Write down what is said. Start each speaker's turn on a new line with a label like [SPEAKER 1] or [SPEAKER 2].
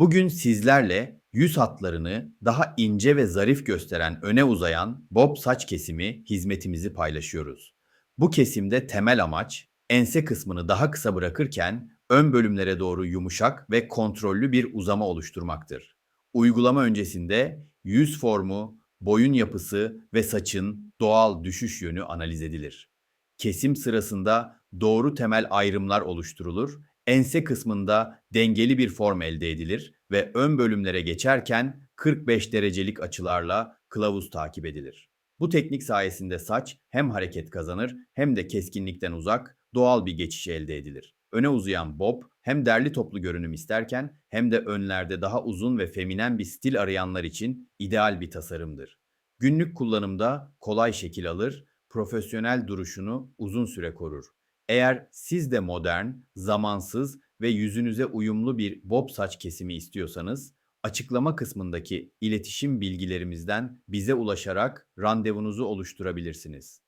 [SPEAKER 1] Bugün sizlerle yüz hatlarını daha ince ve zarif gösteren öne uzayan bob saç kesimi hizmetimizi paylaşıyoruz. Bu kesimde temel amaç ense kısmını daha kısa bırakırken ön bölümlere doğru yumuşak ve kontrollü bir uzama oluşturmaktır. Uygulama öncesinde yüz formu, boyun yapısı ve saçın doğal düşüş yönü analiz edilir. Kesim sırasında doğru temel ayrımlar oluşturulur, ense kısmında dengeli bir form elde edilir ve ön bölümlere geçerken 45 derecelik açılarla kılavuz takip edilir. Bu teknik sayesinde saç hem hareket kazanır hem de keskinlikten uzak, doğal bir geçiş elde edilir. Öne uzayan bob hem derli toplu görünüm isterken hem de önlerde daha uzun ve feminen bir stil arayanlar için ideal bir tasarımdır. Günlük kullanımda kolay şekil alır, profesyonel duruşunu uzun süre korur. Eğer siz de modern, zamansız ve yüzünüze uyumlu bir bob saç kesimi istiyorsanız, açıklama kısmındaki iletişim bilgilerimizden bize ulaşarak randevunuzu oluşturabilirsiniz.